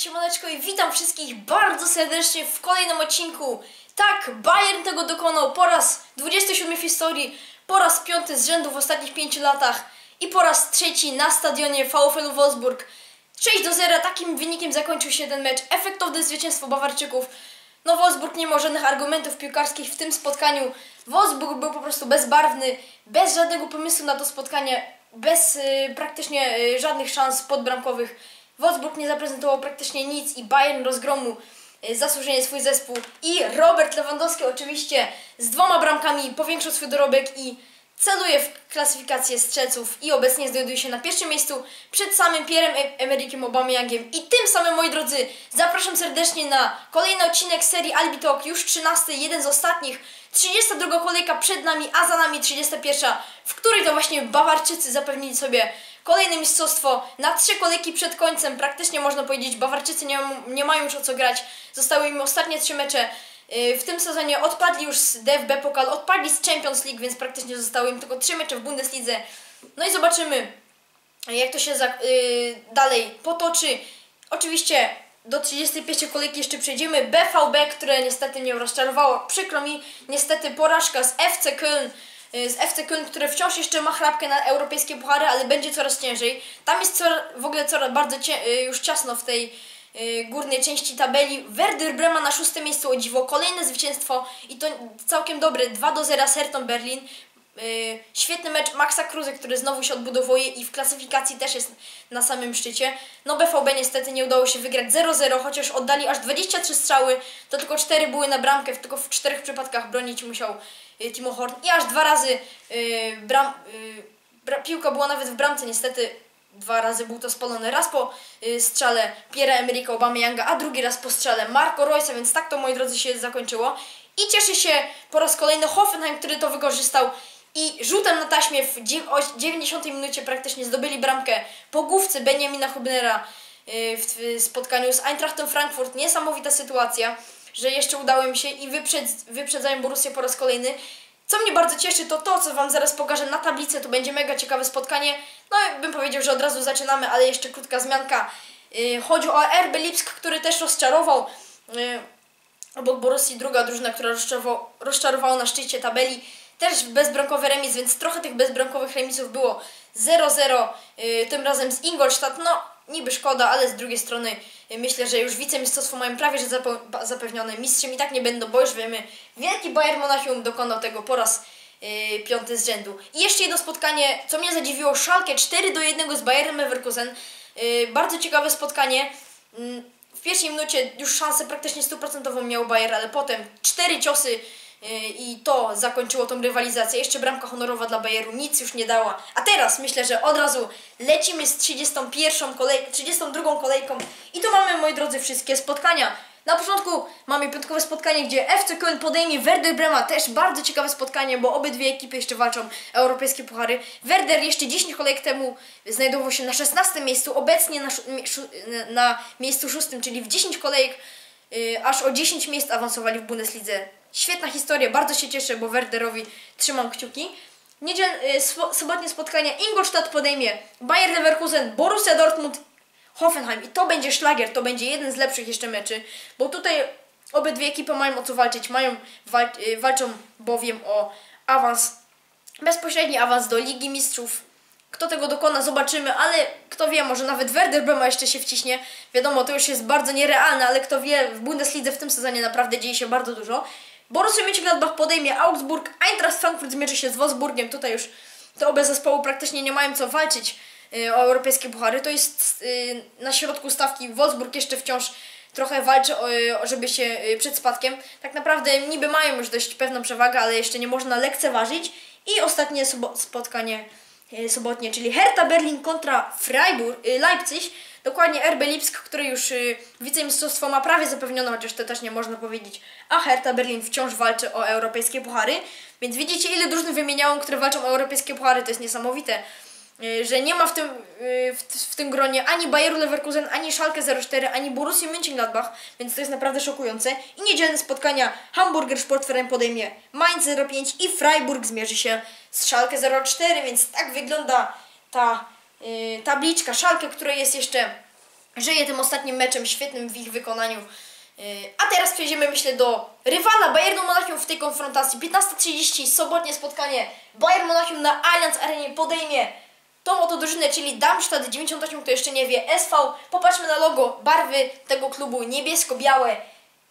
siemaneczko i witam wszystkich bardzo serdecznie w kolejnym odcinku. Tak, Bayern tego dokonał po raz 27 w historii, po raz piąty z rzędu w ostatnich 5 latach i po raz trzeci na stadionie VfL Wolfsburg. 6 do 0, takim wynikiem zakończył się ten mecz. Efektowne zwycięstwo Bawarczyków. No Wolfsburg nie ma żadnych argumentów piłkarskich w tym spotkaniu. Wolfsburg był po prostu bezbarwny, bez żadnego pomysłu na to spotkanie, bez y, praktycznie y, żadnych szans podbramkowych. Wolfsburg nie zaprezentował praktycznie nic i Bayern rozgromu y, zasłużenie swój zespół. I Robert Lewandowski oczywiście z dwoma bramkami powiększył swój dorobek i celuje w klasyfikację strzelców i obecnie znajduje się na pierwszym miejscu przed samym Pierrem E- Emerikiem Aubameyangiem. I tym samym, moi drodzy, zapraszam serdecznie na kolejny odcinek serii Albi Talk, już 13, jeden z ostatnich. 32 kolejka przed nami, a za nami 31, w której to właśnie Bawarczycy zapewnili sobie kolejne mistrzostwo na trzy kolejki przed końcem. Praktycznie można powiedzieć, Bawarczycy nie, nie mają już o co grać. Zostały im ostatnie trzy mecze. Yy, W tym sezonie odpadli już z DFB Pokal, odpadli z Champions League, więc praktycznie zostały im tylko trzy mecze w Bundeslidze. No i zobaczymy, jak to się za, yy, dalej potoczy. Oczywiście do 31 kolejki jeszcze przejdziemy. BVB, które niestety mnie rozczarowało. Przykro mi, niestety porażka z FC Köln. Yy, Z FC Köln, które wciąż jeszcze ma chrapkę na europejskie puchary, ale będzie coraz ciężej. Tam jest w ogóle coraz bardzo cie, yy, już ciasno w tej yy, górnej części tabeli. Werder Brema na szóstym miejscu o dziwo. Kolejne zwycięstwo i to całkiem dobre. 2 do 0 Serton Berlin. Yy, świetny mecz Maxa Kruse, który znowu się odbudowuje i w klasyfikacji też jest na samym szczycie. No BVB niestety nie udało się wygrać 0-0, chociaż oddali aż 23 strzały, to tylko 4 były na bramkę, tylko w czterech przypadkach bronić musiał yy, Timo Horn i aż dwa razy yy, bram, bra, piłka była nawet w bramce, niestety dwa razy był to spalony. Raz po y, strzale Pierre Emerika Aubameyanga, a drugi raz po strzale Marco Royce'a, więc tak to moi drodzy się zakończyło. I cieszy się po raz kolejny Hoffenheim, który to wykorzystał i rzutem na taśmie w dziew- o 90 minucie praktycznie zdobyli bramkę po główce Benjamina Hubnera y, w, spotkaniu z Eintrachtem Frankfurt. Niesamowita sytuacja, że jeszcze udało im się i wyprzedz, wyprzedzają Borussię po raz kolejny. Co mnie bardzo cieszy, to to, co Wam zaraz pokażę na tablicy. To będzie mega ciekawe spotkanie. No, bym powiedział, że od razu zaczynamy, ale jeszcze krótka zmianka. Yy, chodzi o RB Lipsk, który też rozczarował. Yy, obok Borussii druga drużyna, która rozczarowa- rozczarowała na szczycie tabeli. Też bezbramkowy remis, więc trochę tych bezbramkowych remisów było 0-0. Yy, tym razem z Ingolstadt. No, niby szkoda, ale z drugiej strony yy, myślę, że już wicemistrzostwo mają prawie że zapewnione. Mistrzem i tak nie będą, bo już wiemy, wielki Bayern Monachium dokonał tego po raz yy, piąty z rzędu. I jeszcze jedno spotkanie, co mnie zadziwiło, Schalke 4 do 1 z Bayernem Leverkusen. Bardzo ciekawe spotkanie. Yy, w pierwszej minucie już szansę praktycznie stuprocentową miał Bayer, ale potem cztery ciosy i to zakończyło tą rywalizację. Jeszcze bramka honorowa dla Bayeru nic już nie dała. A teraz myślę, że od razu lecimy z 31 kolej 32 kolejką i tu mamy, moi drodzy, wszystkie spotkania. Na początku mamy piątkowe spotkanie, gdzie FC Köln podejmie Werder Brema. Też bardzo ciekawe spotkanie, bo obydwie ekipy jeszcze walczą europejskie puchary. Werder jeszcze 10 kolejek temu znajdował się na 16 miejscu, obecnie na, na miejscu 6, czyli w 10 kolejek aż o 10 miejsc awansowali w Bundeslidze. Świetna historia, bardzo się cieszę, bo Werderowi trzymam kciuki. Niedziel, y, sobotnie spotkanie Ingolstadt podejmie Bayer Leverkusen, Borussia Dortmund Hoffenheim i to będzie szlagier, to będzie jeden z lepszych jeszcze meczy, bo tutaj obydwie ekipy mają o co walczyć, mają y, walczą bowiem o awans, bezpośredni awans do Ligi Mistrzów. Kto tego dokona, zobaczymy, ale kto wie, może nawet Werder Brema jeszcze się wciśnie. Wiadomo, to już jest bardzo nierealne, ale kto wie, w Bundeslidze w tym sezonie naprawdę dzieje się bardzo dużo. Borussia Mönchengladbach podejmie Augsburg, Eintracht Frankfurt zmierzy się z Wolfsburgiem. Tutaj już te obie zespoły praktycznie nie mają co walczyć y, o europejskie puchary. To jest y, na środku stawki Wolfsburg jeszcze wciąż trochę walczy, o, żeby się y, przed spadkiem. Tak naprawdę niby mają już dość pewną przewagę, ale jeszcze nie można lekceważyć. I ostatnie spotkanie y, sobotnie, czyli Hertha Berlin kontra Freiburg, y, Leipzig. Dokładnie RB Lipsk, który już y, wicemistrzostwo ma prawie zapewnione, chociaż to też nie można powiedzieć. A Hertha Berlin wciąż walczy o europejskie puchary. Więc widzicie, ile drużyn wymieniałem, które walczą o europejskie puchary. To jest niesamowite. Że nie ma w tym, w, w tym gronie ani Bayeru Leverkusen, ani Schalke 04, ani Borussii Mönchengladbach, więc to jest naprawdę szokujące. I niedzielne spotkania Hamburger Sportverein podejmie Mainz 05 i Freiburg zmierzy się z Schalke 04, więc tak wygląda ta y, tabliczka Schalke, która jest jeszcze żyje tym ostatnim meczem świetnym w ich wykonaniu. Yy, A teraz przejdziemy, myślę, do rywala Bayernu Monachium w tej konfrontacji. 15.30, sobotnie spotkanie. Bayern Monachium na Allianz Arenie podejmie tą oto drużynę, czyli Darmstadt 98, kto jeszcze nie wie, SV. Popatrzmy na logo, barwy tego klubu niebiesko-białe.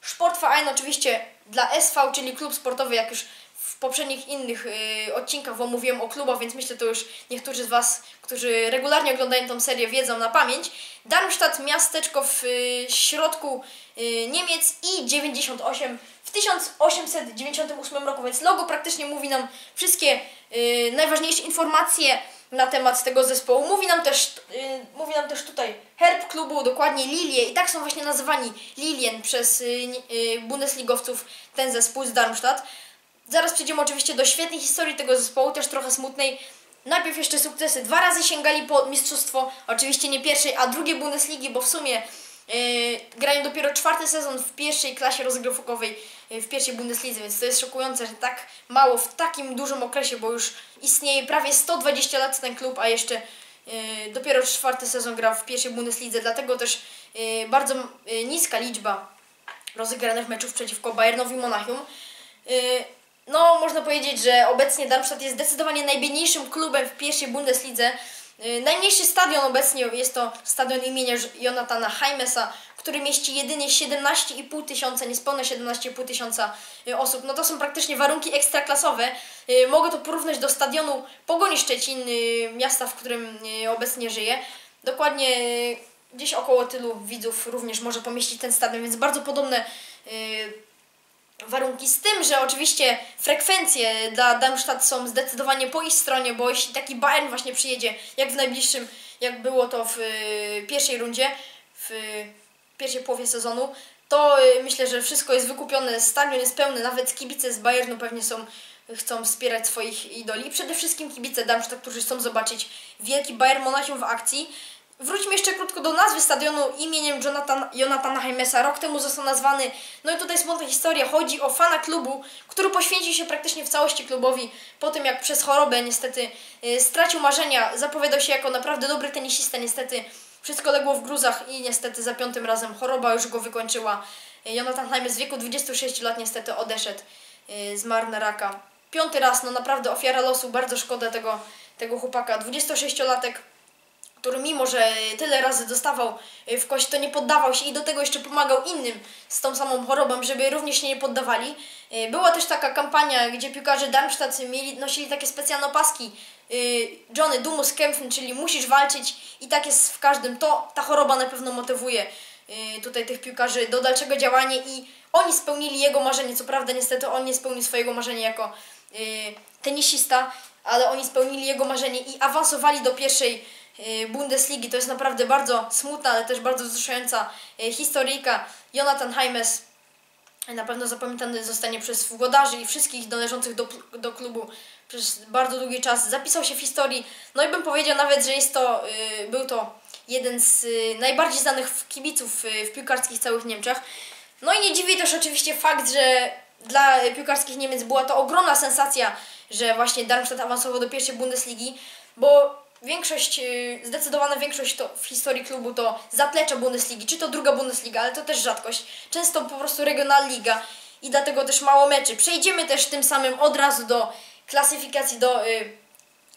Sportverein oczywiście dla SV, czyli klub sportowy, jak już w poprzednich innych y, odcinkach wam mówiłem o klubach, więc myślę, to już niektórzy z Was, którzy regularnie oglądają tą serię, wiedzą na pamięć. Darmstadt, miasteczko w y, środku y, Niemiec i 98 w 1898 roku, więc logo praktycznie mówi nam wszystkie y, najważniejsze informacje na temat tego zespołu. Mówi nam też, y, mówi nam też tutaj herb klubu, dokładnie Lilie i tak są właśnie nazywani Lilien przez y, bundesligowców ten zespół z Darmstadt. Zaraz przejdziemy oczywiście do świetnej historii tego zespołu, też trochę smutnej. Najpierw jeszcze sukcesy. Dwa razy sięgali po mistrzostwo, oczywiście nie pierwszej, a drugiej Bundesligi, bo w sumie yy, grają dopiero czwarty sezon w pierwszej klasie rozgrywkowej yy, w pierwszej Bundeslidze, więc to jest szokujące, że tak mało w takim dużym okresie, bo już istnieje prawie 120 lat ten klub, a jeszcze yy, dopiero czwarty sezon grał w pierwszej Bundeslidze, dlatego też yy, bardzo yy, niska liczba rozegranych meczów przeciwko Bayernowi Monachium. Yy, No, można powiedzieć, że obecnie Darmstadt jest zdecydowanie najbiedniejszym klubem w pierwszej Bundeslidze. Yy, Najmniejszy stadion obecnie jest to stadion imienia Jonathana Heimesa, który mieści jedynie 17,5 tysiąca, niespełna 17,5 tysiąca yy, osób. No to są praktycznie warunki ekstraklasowe. Yy, Mogę to porównać do stadionu Pogoni Szczecin, miasta, w którym obecnie żyję. Dokładnie gdzieś około tylu widzów również może pomieścić ten stadion, więc bardzo podobne warunki z tym, że oczywiście frekwencje dla Darmstadt są zdecydowanie po ich stronie, bo jeśli taki Bayern właśnie przyjedzie, jak w najbliższym, jak było to w y, pierwszej rundzie, w pierwszej połowie sezonu, to y, myślę, że wszystko jest wykupione, stadion jest pełny, nawet kibice z Bayernu pewnie są chcą wspierać swoich idoli. Przede wszystkim kibice Darmstadt, którzy chcą zobaczyć wielki Bayern Monachium w akcji. Wróćmy jeszcze krótko do nazwy stadionu imieniem Jonathan, Jonathana Heimesa. Rok temu został nazwany, no i tutaj smutna historia, chodzi o fana klubu, który poświęcił się praktycznie w całości klubowi po tym, jak przez chorobę niestety y, stracił marzenia. Zapowiadał się jako naprawdę dobry tenisista, niestety wszystko legło w gruzach i niestety za piątym razem choroba już go wykończyła. Y, Jonathan Heimes w wieku 26 lat niestety odeszedł, y, zmarł na raka. Piąty raz, no naprawdę ofiara losu, bardzo szkoda tego, tego chłopaka. 26-latek który mimo, że tyle razy dostawał y, w kość, to nie poddawał się i do tego jeszcze pomagał innym z tą samą chorobą, żeby również się nie poddawali. Y, Była też taka kampania, gdzie piłkarze Darmstadt mieli, nosili takie specjalne opaski y, Johnny, du musst kämpfen, czyli musisz walczyć i tak jest w każdym. To ta choroba na pewno motywuje tutaj tych piłkarzy do dalszego działania i oni spełnili jego marzenie. Co prawda niestety on nie spełnił swojego marzenia jako tenisista, ale oni spełnili jego marzenie i awansowali do pierwszej Bundesligi. To jest naprawdę bardzo smutna, ale też bardzo wzruszająca y, historyjka. Jonathan Heimes na pewno zapamiętany zostanie przez włodarzy i wszystkich należących do, do klubu przez bardzo długi czas. Zapisał się w historii. No i bym powiedział nawet, że jest to, był to jeden z najbardziej znanych kibiców w piłkarskich całych Niemczech. No i nie dziwi też oczywiście fakt, że dla piłkarskich Niemiec była to ogromna sensacja, że właśnie Darmstadt awansował do pierwszej Bundesligi, bo większość, yy, zdecydowana większość to w historii klubu to zaplecze Bundesligi, czy to druga Bundesliga, ale to też rzadkość. Często po prostu regionalliga i dlatego też mało meczy. Przejdziemy też tym samym od razu do klasyfikacji, do yy,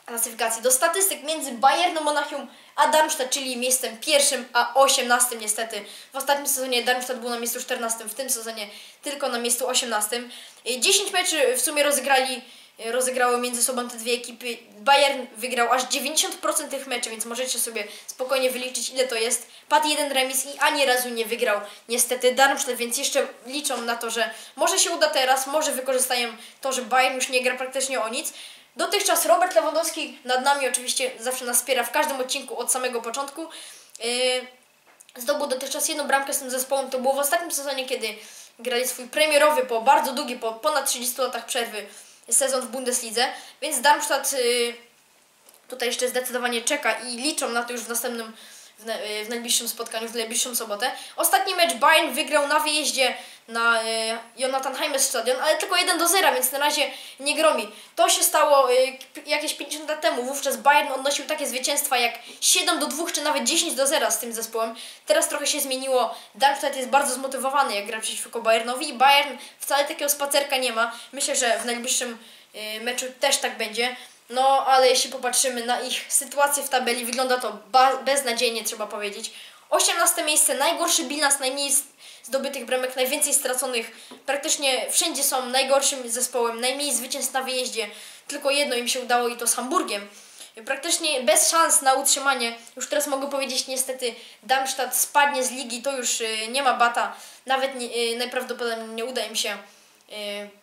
klasyfikacji, do statystyk między Bayernem Monachium a Darmstadt, czyli miejscem pierwszym a osiemnastym niestety. W ostatnim sezonie Darmstadt był na miejscu 14, w tym sezonie tylko na miejscu 18. Yy, 10 meczy w sumie rozegrali rozegrały między sobą te dwie ekipy. Bayern wygrał aż 90% tych meczy, więc możecie sobie spokojnie wyliczyć ile to jest. Padł jeden remis i ani razu nie wygrał niestety Darmstadt, więc jeszcze liczą na to, że może się uda teraz, może wykorzystają to, że Bayern już nie gra praktycznie o nic. Dotychczas Robert Lewandowski nad nami oczywiście zawsze nas wspiera w każdym odcinku od samego początku. Yy, zdobył dotychczas jedną bramkę z tym zespołem. To było w ostatnim sezonie, kiedy grali swój premierowy po bardzo długi, po ponad 30 latach przerwy sezon w Bundeslidze, więc Darmstadt y, tutaj jeszcze zdecydowanie czeka i liczą na to już w następnym, w y, w najbliższym spotkaniu, w najbliższą sobotę. Ostatni mecz Bayern wygrał na wyjeździe na y, Jonathan Heimes Stadion, ale tylko 1 do 0, więc na razie nie gromi. To się stało y, jakieś 50 lat temu. Wówczas Bayern odnosił takie zwycięstwa jak 7 do 2 czy nawet 10 do 0 z tym zespołem. Teraz trochę się zmieniło. Darmstadt jest bardzo zmotywowany jak gra przeciwko Bayernowi i Bayern wcale takiego spacerka nie ma. Myślę, że w najbliższym y, meczu też tak będzie. No, ale jeśli popatrzymy na ich sytuację w tabeli, wygląda to beznadziejnie, trzeba powiedzieć. 18 miejsce, najgorszy bilans, najmniej zdobytych bramek, najwięcej straconych. Praktycznie wszędzie są najgorszym zespołem, najmniej zwycięstw na wyjeździe. Tylko jedno im się udało i to z Hamburgiem. Praktycznie bez szans na utrzymanie. Już teraz mogę powiedzieć, niestety Darmstadt spadnie z ligi, to już y, nie ma bata. Nawet nie, y, najprawdopodobniej nie uda im się y,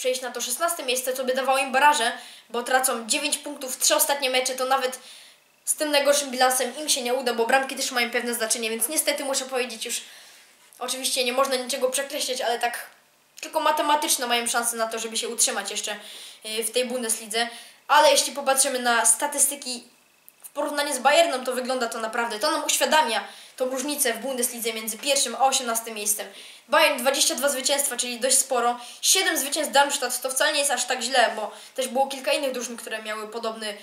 przejść na to 16 miejsce, co by dawało im baraże, bo tracą 9 punktów, 3 ostatnie mecze, to nawet z tym najgorszym bilansem im się nie uda, bo bramki też mają pewne znaczenie, więc niestety muszę powiedzieć już, oczywiście nie można niczego przekreślać, ale tak tylko matematyczne mają szansę na to, żeby się utrzymać jeszcze y, w tej Bundeslidze. Ale jeśli popatrzymy na statystyki w porównaniu z Bayernem, to wygląda to naprawdę, to nam uświadamia tą różnicę w Bundeslidze między pierwszym a 18 miejscem. Bayern 22 zwycięstwa, czyli dość sporo. 7 zwycięstw Darmstadt to wcale nie jest aż tak źle, bo też było kilka innych drużyn, które miały podobny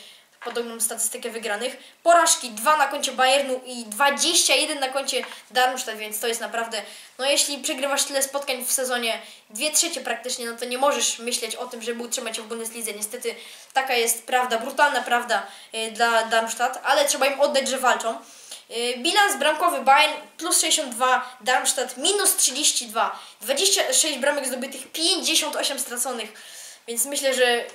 podobną statystykę wygranych. Porażki 2 na koncie Bayernu i 21 na koncie Darmstadt, więc to jest naprawdę, no jeśli przegrywasz tyle spotkań w sezonie, dwie trzecie praktycznie, no to nie możesz myśleć o tym, żeby utrzymać się w Bundeslidze. Niestety taka jest prawda, brutalna prawda yy, dla Darmstadt, ale trzeba im oddać, że walczą. Yy, bilans bramkowy Bayern plus 62, Darmstadt minus 32, 26 bramek zdobytych, 58 straconych, więc myślę, że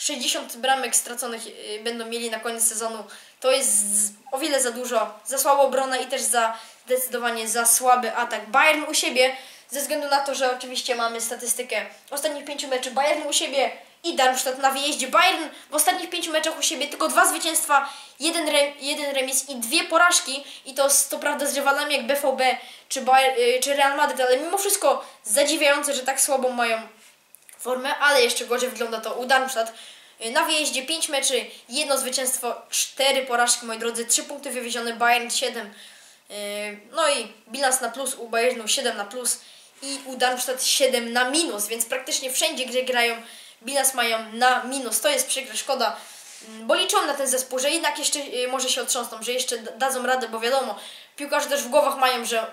60 bramek straconych y, będą mieli na koniec sezonu. To jest o wiele za dużo. Za słaba obrona i też za zdecydowanie za słaby atak. Bayern u siebie, ze względu na to, że oczywiście mamy statystykę ostatnich pięciu meczów Bayern u siebie i Darmstadt na wyjeździe. Bayern w ostatnich pięciu meczach u siebie tylko dwa zwycięstwa, jeden, re, jeden remis i dwie porażki. I to, to prawda z rywalami jak BVB czy, Bayern, y, czy Real Madrid, ale mimo wszystko zadziwiające, że tak słabą mają formę, ale jeszcze gorzej wygląda to u Darmstadt. Y, na wyjeździe 5 meczy, jedno zwycięstwo, 4 porażki, moi drodzy, 3 punkty wywiezione, Bayern 7. Y, no i bilans na plus u Bayernu 7 na plus i u Darmstadt 7 na minus, więc praktycznie wszędzie, gdzie grają, bilans mają na minus. To jest przykre, szkoda, mm, bo liczyłam na ten zespół, że jednak jeszcze y, może się otrząsną, że jeszcze dadzą radę, bo wiadomo, piłkarze też w głowach mają, że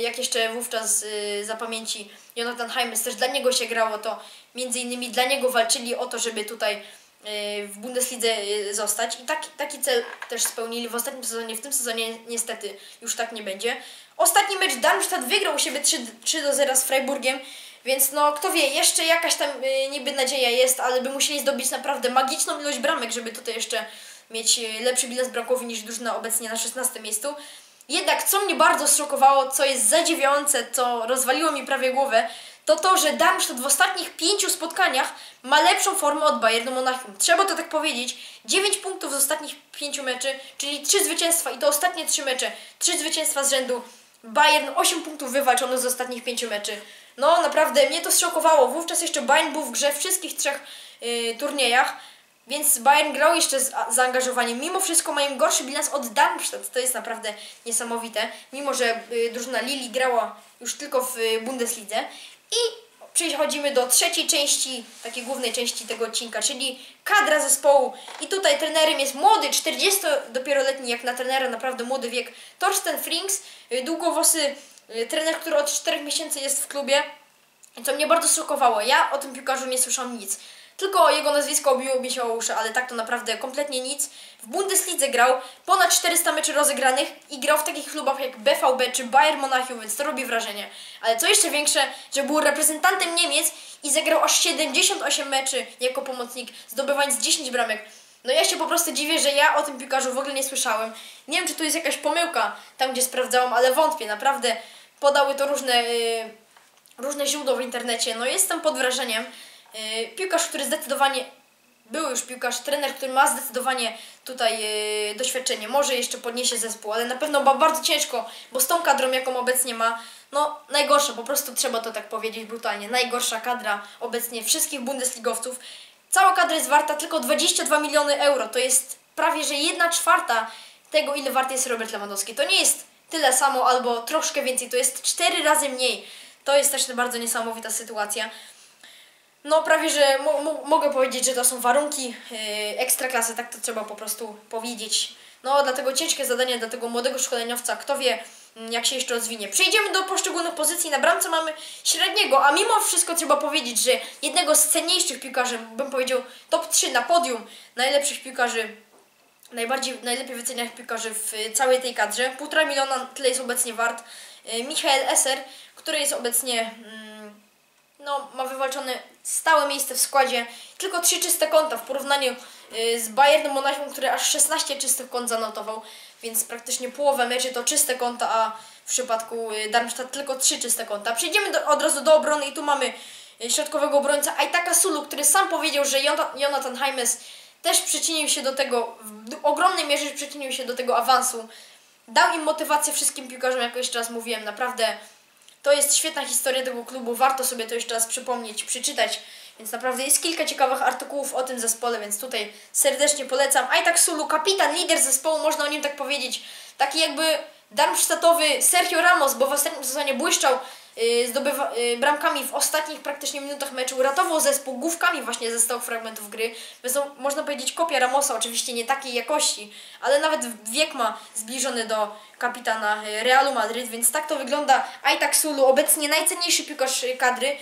jak jeszcze wówczas y, za pamięci Jonathan Heimes też dla niego się grało, to między innymi dla niego walczyli o to, żeby tutaj y, w Bundeslidze zostać i taki, taki cel też spełnili w ostatnim sezonie, w tym sezonie niestety już tak nie będzie. Ostatni mecz Darmstadt wygrał u siebie 3, 3 do 0 z Freiburgiem, więc no kto wie, jeszcze jakaś tam niby nadzieja jest, ale by musieli zdobyć naprawdę magiczną ilość bramek, żeby tutaj jeszcze mieć lepszy bilans bramkowy niż drużyna obecnie na 16 miejscu. Jednak co mnie bardzo zszokowało, co jest zadziwiające, co rozwaliło mi prawie głowę, to to, że Darmstadt w ostatnich pięciu spotkaniach ma lepszą formę od Bayernu Monachium. Trzeba to tak powiedzieć. 9 punktów z ostatnich pięciu meczy, czyli 3 zwycięstwa i to ostatnie 3 mecze. 3 zwycięstwa z rzędu. Bayern 8 punktów wywalczono z ostatnich pięciu meczy. No naprawdę mnie to zszokowało. Wówczas jeszcze Bayern był w grze w wszystkich trzech yy, turniejach. Więc Bayern grał jeszcze z zaangażowaniem. Mimo wszystko mają gorszy bilans od Darmstadt. To jest naprawdę niesamowite. Mimo, że y, drużyna Lili grała już tylko w y, Bundeslidze. I przechodzimy do trzeciej części, takiej głównej części tego odcinka, czyli kadra zespołu. I tutaj trenerem jest młody, 40 dopiero letni, jak na trenera, naprawdę młody wiek. Torsten Frings, y, długowłosy trener, który od 4 miesięcy jest w klubie. Co mnie bardzo szokowało. Ja o tym piłkarzu nie słyszałam nic. Tylko jego nazwisko obiło mi się o uszy, ale tak to naprawdę kompletnie nic. W Bundeslidze grał ponad 400 meczy rozegranych i grał w takich klubach jak BVB czy Bayern Monachium, więc to robi wrażenie. Ale co jeszcze większe, że był reprezentantem Niemiec i zagrał aż 78 meczy jako pomocnik, zdobywając 10 bramek. No ja się po prostu dziwię, że ja o tym piłkarzu w ogóle nie słyszałem. Nie wiem, czy tu jest jakaś pomyłka tam, gdzie sprawdzałam, ale wątpię. Naprawdę podały to różne, yy, różne źródła w internecie. No jestem pod wrażeniem. E, piłkarz, który zdecydowanie był już piłkarz, trener, który ma zdecydowanie tutaj yy, doświadczenie, może jeszcze podniesie zespół, ale na pewno ma bardzo ciężko, bo z tą kadrą, jaką obecnie ma, no najgorsza, po prostu trzeba to tak powiedzieć brutalnie, najgorsza kadra obecnie wszystkich bundesligowców. Cała kadra jest warta tylko 22 miliony euro, to jest prawie, że jedna czwarta tego, ile warty jest Robert Lewandowski. To nie jest tyle samo albo troszkę więcej, to jest cztery razy mniej. To jest też bardzo niesamowita sytuacja. No prawie, że mo mo mogę powiedzieć, że to są warunki yy, ekstraklasy, tak to trzeba po prostu powiedzieć. No dlatego ciężkie zadanie dla tego młodego szkoleniowca, kto wie mm, jak się jeszcze rozwinie. Przejdziemy do poszczególnych pozycji, na bramce mamy średniego, a mimo wszystko trzeba powiedzieć, że jednego z cenniejszych piłkarzy, bym powiedział top 3 na podium najlepszych piłkarzy najbardziej, najlepiej wycenianych piłkarzy w całej tej kadrze. Półtora miliona tyle jest obecnie wart. Y, Michael Esser, który jest obecnie, mm, no, ma wywalczone stałe miejsce w składzie. Tylko trzy czyste konta w porównaniu y, z Bayernem Monachium, który aż 16 czystych kont zanotował, więc praktycznie połowę meczy to czyste konta, a w przypadku y, Darmstadt tylko trzy czyste konta. Przejdziemy do, od razu do obrony i tu mamy środkowego obrońca Aitaka Sulu, który sam powiedział, że Jonathan Heimes też przyczynił się do tego, w ogromnej mierze przyczynił się do tego awansu. Dał im motywację wszystkim piłkarzom, jak jeszcze raz mówiłem, naprawdę to jest świetna historia tego klubu, warto sobie to jeszcze raz przypomnieć, przeczytać. Więc naprawdę jest kilka ciekawych artykułów o tym zespole, więc tutaj serdecznie polecam. A tak Sulu, kapitan, lider zespołu, można o nim tak powiedzieć. Taki jakby Darmstadtowy Sergio Ramos, bo w ostatnim sezonie błyszczał zdobywa, y, bramkami w ostatnich praktycznie minutach meczu, uratował zespół główkami właśnie ze stałych fragmentów gry. Więc można powiedzieć kopia Ramosa, oczywiście nie takiej jakości, ale nawet wiek ma zbliżony do kapitana y, Realu Madryt, więc tak to wygląda Aitak Sulu, obecnie najcenniejszy piłkarz kadry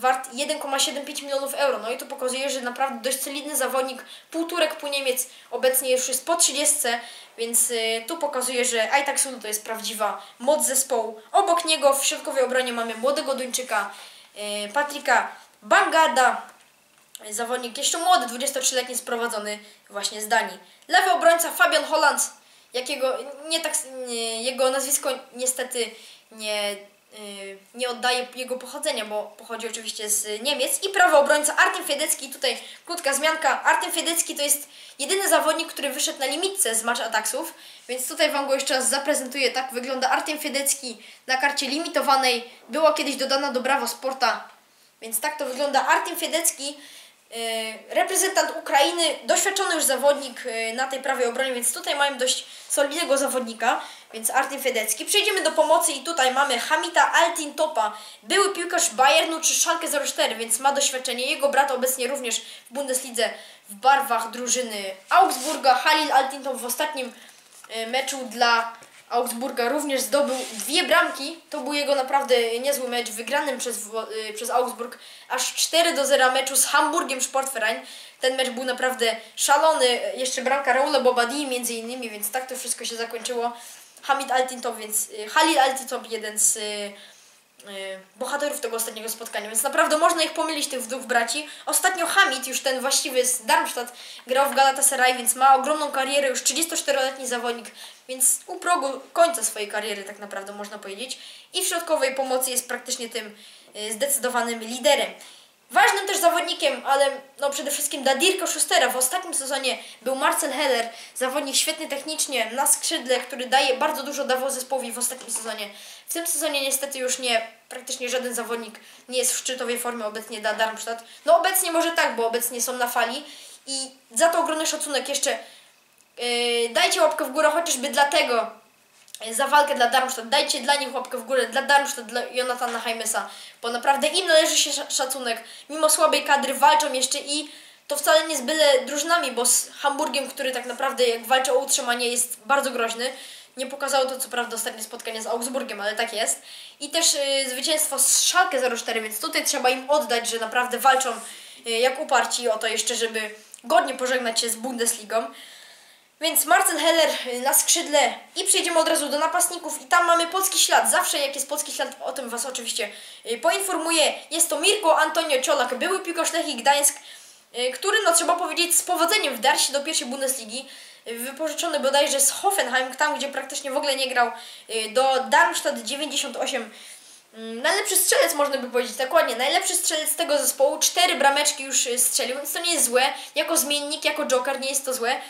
wart 1,75 milionów euro. No i to pokazuje, że naprawdę dość solidny zawodnik, półturek pół Niemiec, obecnie już jest po 30, więc y, tu pokazuje, że Aitak Sulu to jest prawdziwa moc zespołu. Obok niego w środkowej obronie mamy młodego Duńczyka y, Patryka Bangada, zawodnik jeszcze młody, 23-letni, sprowadzony właśnie z Danii. Lewy obrońca Fabian Hollands, jakiego nie tak, nie, jego nazwisko niestety nie nie oddaje jego pochodzenia, bo pochodzi oczywiście z Niemiec. I prawy obrońca Artem Fiedecki, tutaj krótka zmianka. Artem Fiedecki to jest jedyny zawodnik, który wyszedł na limitce z match ataksów, więc tutaj Wam go jeszcze raz zaprezentuję. Tak wygląda Artem Fiedecki na karcie limitowanej. Była kiedyś dodana do Bravo Sporta, więc tak to wygląda. Artem Fiedecki E, reprezentant Ukrainy, doświadczony już zawodnik e, na tej prawej obronie, więc tutaj mamy dość solidnego zawodnika, więc Artem Fedecki. Przejdziemy do pomocy i tutaj mamy Hamita Altintopa, były piłkarz Bayernu czy Schalke 04, więc ma doświadczenie. Jego brat obecnie również w Bundeslidze w barwach drużyny Augsburga. Halil Altintop w ostatnim e, meczu dla Augsburga również zdobył dwie bramki. To był jego naprawdę niezły mecz, wygranym przez, y, przez Augsburg aż 4 do 0 meczu z Hamburgiem Sportverein. Ten mecz był naprawdę szalony. Jeszcze bramka Raula Bobadii między innymi, więc tak to wszystko się zakończyło. Hamid Altintop, więc y, Halil Altintop, jeden z y, Y, bohaterów tego ostatniego spotkania, więc naprawdę można ich pomylić, tych dwóch braci. Ostatnio Hamid, już ten właściwy z Darmstadt, grał w Galatasaray, więc ma ogromną karierę, już 34-letni zawodnik, więc u progu końca swojej kariery tak naprawdę można powiedzieć. I w środkowej pomocy jest praktycznie tym y, zdecydowanym liderem. Ważnym też zawodnikiem, ale no przede wszystkim dla Dirka Schustera w ostatnim sezonie był Marcel Heller, zawodnik świetny technicznie, na skrzydle, który daje bardzo dużo dawał zespołowi w ostatnim sezonie. W tym sezonie niestety już nie, praktycznie żaden zawodnik nie jest w szczytowej formie obecnie dla Darmstadt. No obecnie może tak, bo obecnie są na fali i za to ogromny szacunek jeszcze yy, dajcie łapkę w górę chociażby dlatego, za walkę dla Darmstadt. Dajcie dla nich łapkę w górę, dla Darmstadt, dla Jonathana Heimesa, bo naprawdę im należy się szacunek. Mimo słabej kadry walczą jeszcze i to wcale nie z byle drużynami, bo z Hamburgiem, który tak naprawdę jak walczy o utrzymanie jest bardzo groźny. Nie pokazało to co prawda ostatnie spotkanie z Augsburgiem, ale tak jest. I też y, zwycięstwo z Schalke 04, więc tutaj trzeba im oddać, że naprawdę walczą y, jak uparci o to jeszcze, żeby godnie pożegnać się z Bundesligą. Więc Marcel Heller y, na skrzydle i przejdziemy od razu do napastników i tam mamy polski ślad. Zawsze jak jest polski ślad, o tym Was oczywiście y, poinformuję. Jest to Mirko Antonio Ciolak, były piłkarz Lechii Gdańsk, y, który no trzeba powiedzieć z powodzeniem wdarł się do pierwszej Bundesligi. Wypożyczony bodajże z Hoffenheim, tam gdzie praktycznie w ogóle nie grał, do Darmstadt 98. Mm, najlepszy strzelec można by powiedzieć, dokładnie, najlepszy strzelec tego zespołu, cztery brameczki już strzelił, więc to nie jest złe. Jako zmiennik, jako joker nie jest to złe.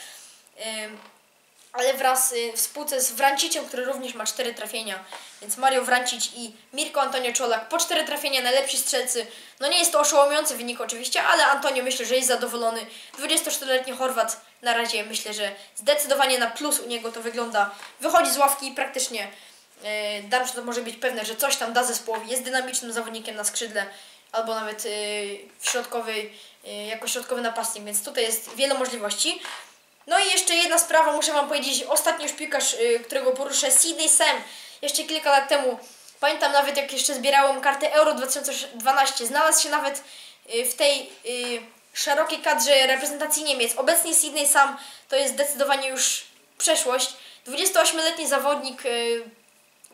Ale wraz y, w spółce z Wranciciem, który również ma 4 trafienia. Więc Mario Wrancic i Mirko Antonio Czolak po 4 trafienia, najlepsi strzelcy. No nie jest to oszołomiący wynik oczywiście, ale Antonio myślę, że jest zadowolony. 24-letni Chorwat na razie myślę, że zdecydowanie na plus u niego to wygląda. Wychodzi z ławki i praktycznie yy, Darmstadt może być pewne, że coś tam da zespołowi. Jest dynamicznym zawodnikiem na skrzydle albo nawet yy, yy, jako środkowy napastnik, więc tutaj jest wiele możliwości. No i jeszcze jedna sprawa, muszę Wam powiedzieć, ostatni już piłkarz, yy, którego poruszę, Sidney Sam, jeszcze kilka lat temu, pamiętam nawet jak jeszcze zbierałem kartę Euro 2012, znalazł się nawet yy, w tej yy, szerokiej kadrze reprezentacji Niemiec. Obecnie Sidney Sam to jest zdecydowanie już przeszłość. 28-letni zawodnik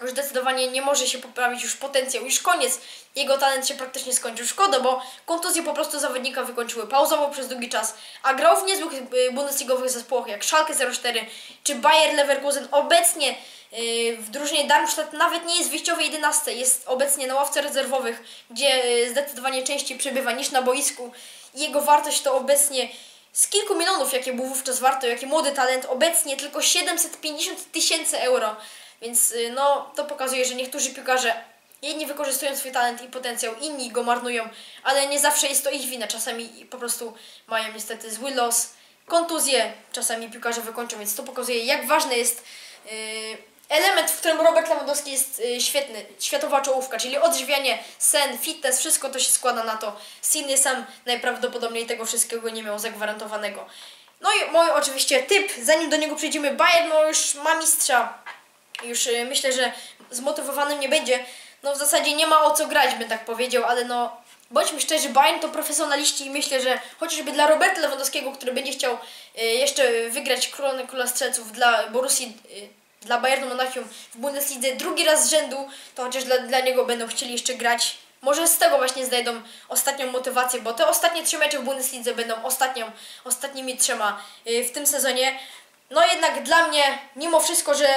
już zdecydowanie nie może się poprawić już potencjał, już koniec. Jego talent się praktycznie skończył. Szkoda, bo kontuzje po prostu zawodnika wykończyły. Pauzował przez długi czas, a grał w niezłych y, bundesligowych zespołach jak Schalke 04 czy Bayer Leverkusen. Obecnie y, w drużynie Darmstadt nawet nie jest w wyjściowej 11, jest obecnie na ławce rezerwowych, gdzie y, zdecydowanie częściej przebywa niż na boisku. Jego wartość to obecnie z kilku milionów, jakie był wówczas warto, jaki młody talent, obecnie tylko 750 tysięcy euro. Więc no, to pokazuje, że niektórzy piłkarze jedni wykorzystują swój talent i potencjał, inni go marnują, ale nie zawsze jest to ich wina. Czasami po prostu mają niestety zły los, kontuzje, czasami piłkarze wykończą, więc to pokazuje, jak ważny jest yy, element, w którym Robert Lewandowski jest yy, świetny, światowa czołówka, czyli odżywianie, sen, fitness, wszystko to się składa na to. Sidney sam najprawdopodobniej tego wszystkiego nie miał zagwarantowanego. No i mój oczywiście typ, zanim do niego przejdziemy, Bayern no już ma mistrza, już yy, myślę, że zmotywowanym nie będzie. No w zasadzie nie ma o co grać, bym tak powiedział, ale no bądźmy szczerzy, Bayern to profesjonaliści i myślę, że chociażby dla Roberta Lewandowskiego, który będzie chciał y, jeszcze wygrać koronę króla strzelców dla Borussii, y, dla Bayernu Monachium w Bundeslidze drugi raz z rzędu, to chociaż dla, dla niego będą chcieli jeszcze grać. Może z tego właśnie znajdą ostatnią motywację, bo te ostatnie trzy mecze w Bundeslidze będą ostatnią, ostatnimi trzema y, w tym sezonie. No jednak dla mnie, mimo wszystko, że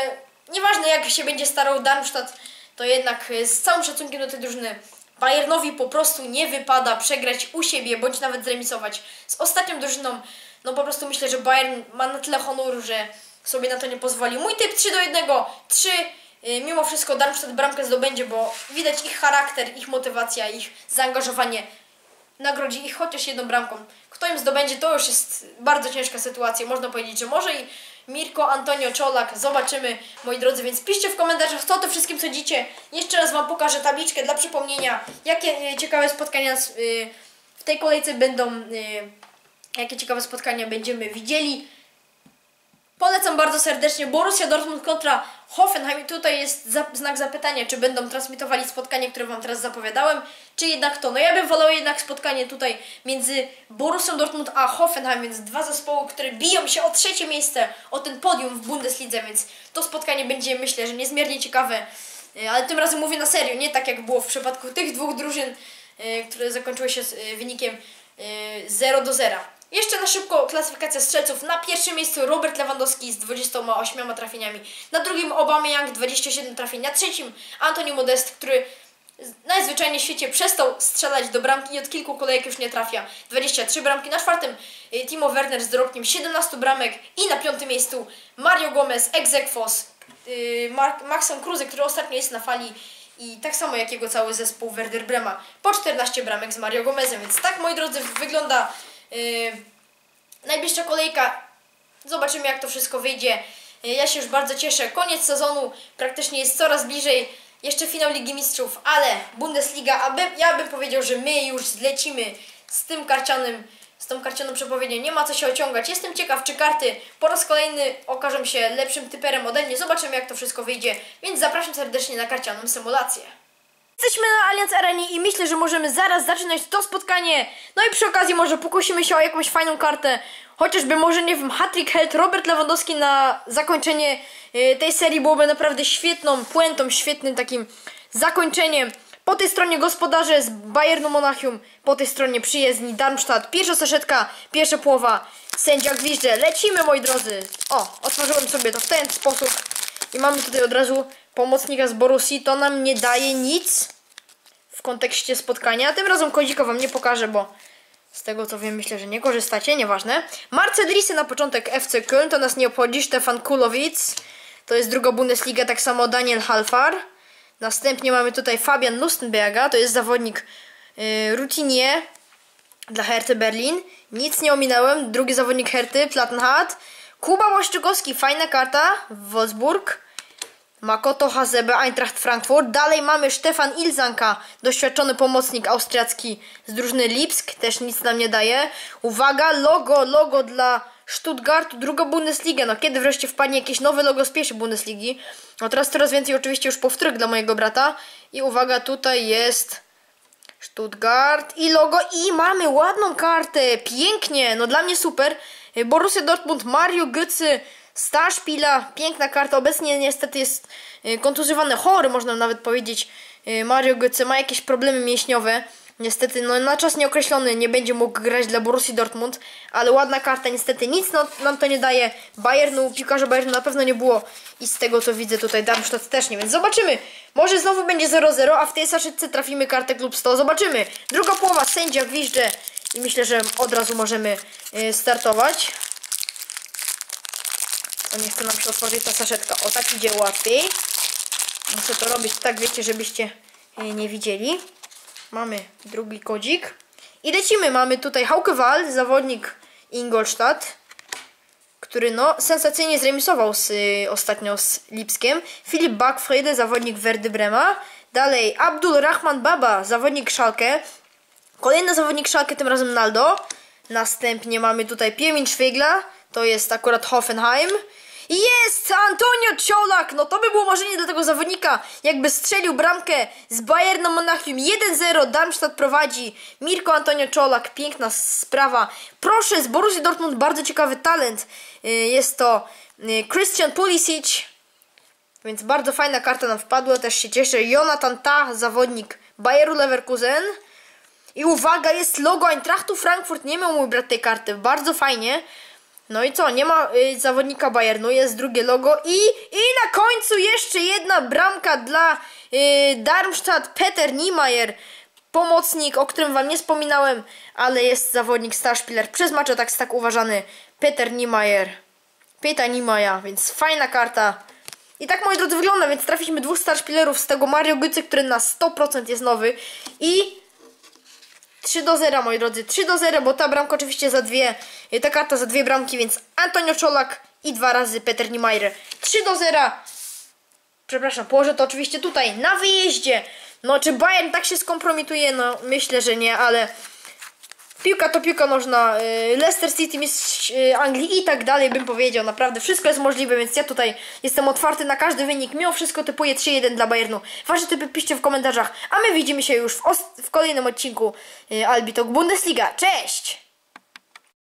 nieważne jak się będzie starał Darmstadt, to jednak z całym szacunkiem do tej drużyny Bayernowi po prostu nie wypada przegrać u siebie, bądź nawet zremisować z ostatnią drużyną. No po prostu myślę, że Bayern ma na tyle honoru, że sobie na to nie pozwoli. Mój typ 3 do 1, 3 mimo wszystko Darmstadt bramkę zdobędzie, bo widać ich charakter, ich motywacja, ich zaangażowanie nagrodzi ich chociaż jedną bramką. Kto im zdobędzie, to już jest bardzo ciężka sytuacja. Można powiedzieć, że może i Mirko, Antonio, Czolak. Zobaczymy, moi drodzy, więc piszcie w komentarzach, co o tym wszystkim sądzicie. Jeszcze raz Wam pokażę tabliczkę dla przypomnienia, jakie e, ciekawe spotkania e, w tej kolejce będą, e, jakie ciekawe spotkania będziemy widzieli. Polecam bardzo serdecznie Borussia Dortmund kontra Hoffenheim. Tutaj jest za, znak zapytania, czy będą transmitowali spotkanie, które Wam teraz zapowiadałem, czy jednak to. No ja bym wolał jednak spotkanie tutaj między Borussią Dortmund a Hoffenheim, więc dwa zespoły, które biją się o trzecie miejsce, o ten podium w Bundeslidze, więc to spotkanie będzie myślę, że niezmiernie ciekawe. E, ale tym razem mówię na serio, nie tak jak było w przypadku tych dwóch drużyn, e, które zakończyły się e, wynikiem 0 do 0. Jeszcze na szybko klasyfikacja strzelców. Na pierwszym miejscu Robert Lewandowski z 28 trafieniami. Na drugim Aubameyang 27 trafień. Na trzecim Antoni Modest, który najzwyczajniej w świecie przestał strzelać do bramki i od kilku kolejek już nie trafia. 23 bramki. Na czwartym y, Timo Werner z dorobkiem 17 bramek. I na piątym miejscu Mario Gomez, Exekfos, yy, Maxon Kruse, który ostatnio jest na fali i tak samo jak jego cały zespół Werder Brema. Po 14 bramek z Mario Gomezem. Więc tak, moi drodzy, wygląda najbliższa kolejka. Zobaczymy, jak to wszystko wyjdzie. Yy, ja się już bardzo cieszę. Koniec sezonu praktycznie jest coraz bliżej. Jeszcze finał Ligi Mistrzów, ale Bundesliga, aby, ja bym powiedział, że my już zlecimy z tym karcianym, z tą karcianą przepowiednią. Nie ma co się ociągać. Jestem ciekaw, czy karty po raz kolejny okażą się lepszym typerem ode mnie. Zobaczymy, jak to wszystko wyjdzie. Więc zapraszam serdecznie na karcianą symulację. Jesteśmy na Allianz Arenie i myślę, że możemy zaraz zaczynać to spotkanie. No i przy okazji może pokusimy się o jakąś fajną kartę. Chociażby może, nie wiem, Hattrick Held Robert Lewandowski na zakończenie y, tej serii byłoby naprawdę świetną puentą, świetnym takim zakończeniem. Po tej stronie gospodarze z Bayernu Monachium, po tej stronie przyjezdni Darmstadt. Pierwsza saszetka, pierwsza połowa, sędzia gwizdże. Lecimy moi drodzy. O, otworzyłem sobie to w ten sposób. I mamy tutaj od razu pomocnika z Borussii. To nam nie daje nic w kontekście spotkania. Tym razem kodzika wam nie pokażę, bo Z tego co wiem, myślę, że nie korzystacie, nieważne. Marcedrisy na początek FC Köln, to nas nie obchodzi. Stefan Kulowicz, to jest druga Bundesliga, tak samo Daniel Halfar. Następnie mamy tutaj Fabian Lustenberga, to jest zawodnik yy, dla Herty Berlin. Nic nie ominąłem, drugi zawodnik Herty, Plattenhardt. Kuba Łaszczykowski, fajna karta, Wolfsburg. Makoto Hazebe, Eintracht Frankfurt. Dalej mamy Stefan Ilzanka, doświadczony pomocnik austriacki z drużyny Lipsk, też nic nam nie daje. Uwaga, logo, logo dla Stuttgartu, druga Bundesliga. No kiedy wreszcie wpadnie jakieś nowe logo z pierwszej Bundesligi? No teraz coraz więcej oczywiście już powtórek dla mojego brata. I uwaga, tutaj jest Stuttgart i logo i mamy ładną kartę, pięknie, no dla mnie super. Borussia Dortmund, Mario Götze, Starspila, piękna karta, obecnie niestety jest y, kontuzjowany, chory można nawet powiedzieć. Y, Mario Götze ma jakieś problemy mięśniowe. Niestety, no na czas nieokreślony nie będzie mógł grać dla Borussii Dortmund, ale ładna karta, niestety nic no, nam to nie daje. Bayernu, piłkarza Bayernu na pewno nie było i z tego co widzę tutaj Darmstadt też nie, więc zobaczymy. Może znowu będzie 0-0, a w tej saszetce trafimy kartę klub 100, zobaczymy. Druga połowa, sędzia gwizdże i myślę, że od razu możemy y, startować. O, nie chce nam się otworzyć ta saszetka. O, tak idzie łatwiej. Muszę to robić tak, wiecie, żebyście y, nie widzieli. Mamy drugi kodzik. I lecimy. Mamy tutaj Hauke Wahl, zawodnik Ingolstadt, który no sensacyjnie zremisował z, y, ostatnio z Lipskiem. Filip Backfriede, zawodnik Werdy Brema. Dalej Abdul Rahman Baba, zawodnik Schalke. Kolejny zawodnik Schalke, tym razem Naldo. Następnie mamy tutaj Piemin Szwigla, to jest akurat Hoffenheim. Jest! Antonio Ciolak! No to by było marzenie dla tego zawodnika. Jakby strzelił bramkę z Bayernem Monachium 1-0. Darmstadt prowadzi. Mirko Antonio Ciolak. Piękna sprawa. Proszę, z Borussii Dortmund bardzo ciekawy talent. Y, Jest to y, Christian Pulisic. Więc bardzo fajna karta nam wpadła. Też się cieszę. Jonathan Ta, zawodnik Bayeru Leverkusen. I uwaga, jest logo Eintrachtu Frankfurt. Nie miał mój brat tej karty. Bardzo fajnie. No i co? Nie ma y, zawodnika Bayernu. Jest drugie logo. I, I na końcu jeszcze jedna bramka dla y, Darmstadt. Peter Niemeyer. Pomocnik, o którym wam nie wspominałem, ale jest zawodnik Starspieler. Przez macze tak, tak uważany. Peter Niemeyer. Peter Niemeyer, więc fajna karta. I tak moi drodzy wygląda, więc trafiliśmy dwóch Starspielerów z tego Mario Götze, który na 100% jest nowy. I 3 do 0, moi drodzy. 3 do 0, bo ta bramka oczywiście za dwie, y, ta karta za dwie bramki, więc Antonio Czolak i dwa razy Peter Niemeyer. 3 do 0. Przepraszam, położę to oczywiście tutaj, na wyjeździe. No, czy Bayern tak się skompromituje? No, myślę, że nie, ale piłka to piłka nożna. y, Leicester City, mistrz y, Anglii i tak dalej, bym powiedział. Naprawdę, wszystko jest możliwe, więc ja tutaj jestem otwarty na każdy wynik. Mimo wszystko typuję 3-1 dla Bayernu. Wasze typy piszcie w komentarzach, a my widzimy się już w, w kolejnym odcinku y, Albitok Bundesliga. Cześć!